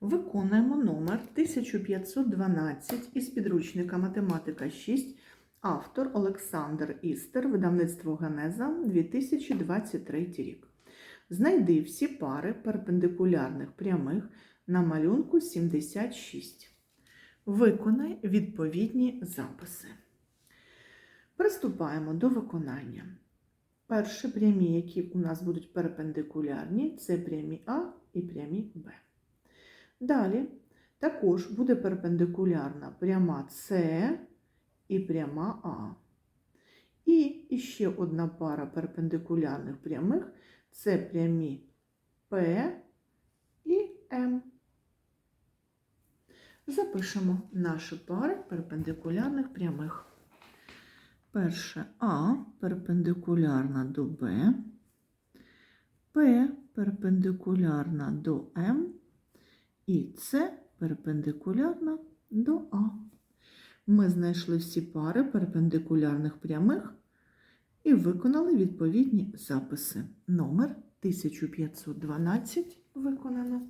Виконуємо номер 1512 із підручника Математика 6, автор Олександр Істер, видавництво Генеза 2023 рік. Знайди всі пари перпендикулярних прямих на малюнку 76. Виконай відповідні записи. Приступаємо до виконання. Перші прямі, які у нас будуть перпендикулярні, це прямі А і прямі Б. Далі також буде перпендикулярна пряма С і пряма А. І ще одна пара перпендикулярних прямих це прямі П і М. Запишемо наші пари перпендикулярних прямих. Перше А перпендикулярна до Б, П перпендикулярна до М і С перпендикулярна до А. Ми знайшли всі пари перпендикулярних прямих і виконали відповідні записи. Номер 1512 виконано.